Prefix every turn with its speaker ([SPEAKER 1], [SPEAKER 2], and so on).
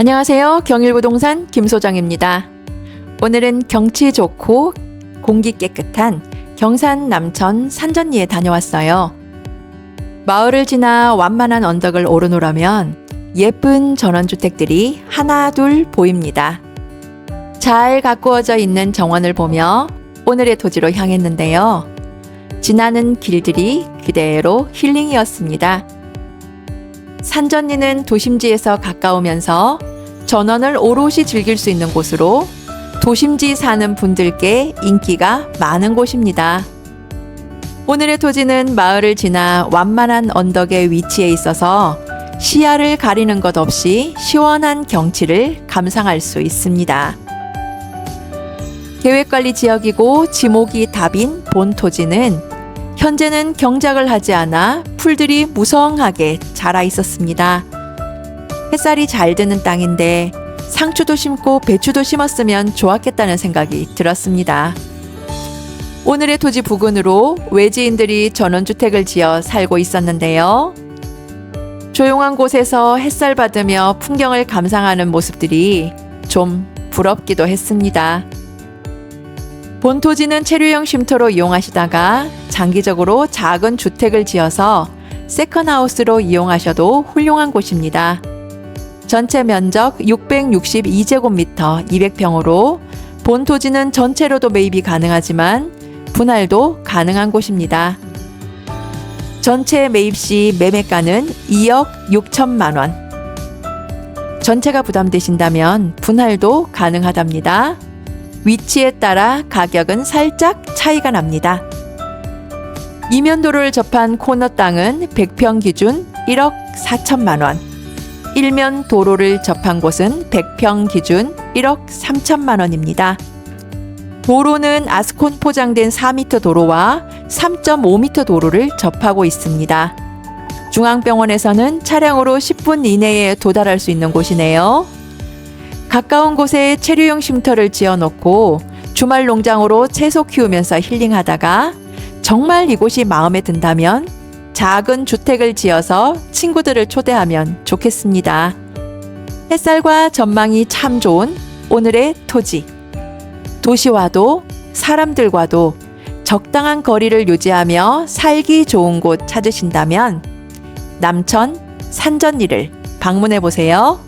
[SPEAKER 1] 안녕하세요. 경일부동산 김소장입니다. 오늘은 경치 좋고 공기 깨끗한 경산 남천 산전리에 다녀왔어요. 마을을 지나 완만한 언덕을 오르노라면 예쁜 전원주택들이 하나 둘 보입니다. 잘 가꾸어져 있는 정원을 보며 오늘의 토지로 향했는데요. 지나는 길들이 그대로 힐링이었습니다. 산전리는 도심지에서 가까우면서 전원을 오롯이 즐길 수 있는 곳으로 도심지 사는 분들께 인기가 많은 곳입니다. 오늘의 토지는 마을을 지나 완만한 언덕에 위치해 있어서 시야를 가리는 것 없이 시원한 경치를 감상할 수 있습니다. 계획관리 지역이고 지목이 답인 본 토지는 현재는 경작을 하지 않아 풀들이 무성하게 자라 있었습니다. 햇살이 잘 드는 땅인데 상추도 심고 배추도 심었으면 좋았겠다는 생각이 들었습니다. 오늘의 토지 부근으로 외지인들이 전원주택을 지어 살고 있었는데요. 조용한 곳에서 햇살 받으며 풍경을 감상하는 모습들이 좀 부럽기도 했습니다. 본 토지는 체류형 쉼터로 이용하시다가 장기적으로 작은 주택을 지어서 세컨하우스로 이용하셔도 훌륭한 곳입니다. 전체 면적 662제곱미터 200평으로 본 토지는 전체로도 매입이 가능하지만 분할도 가능한 곳입니다. 전체 매입 시 매매가는 2억 6천만 원. 전체가 부담되신다면 분할도 가능하답니다. 위치에 따라 가격은 살짝 차이가 납니다. 이면도로를 접한 코너 땅은 100평 기준 1억 4천만 원. 일면 도로를 접한 곳은 100평 기준 1억 3천만 원입니다. 도로는 아스콘 포장된 4m 도로와 3.5m 도로를 접하고 있습니다. 중앙병원에서는 차량으로 10분 이내에 도달할 수 있는 곳이네요. 가까운 곳에 체류용 쉼터를 지어 놓고 주말 농장으로 채소 키우면서 힐링하다가 정말 이곳이 마음에 든다면 작은 주택을 지어서 친구들을 초대하면 좋겠습니다. 햇살과 전망이 참 좋은 오늘의 토지. 도시와도 사람들과도 적당한 거리를 유지하며 살기 좋은 곳 찾으신다면 남천 산전리를 방문해 보세요.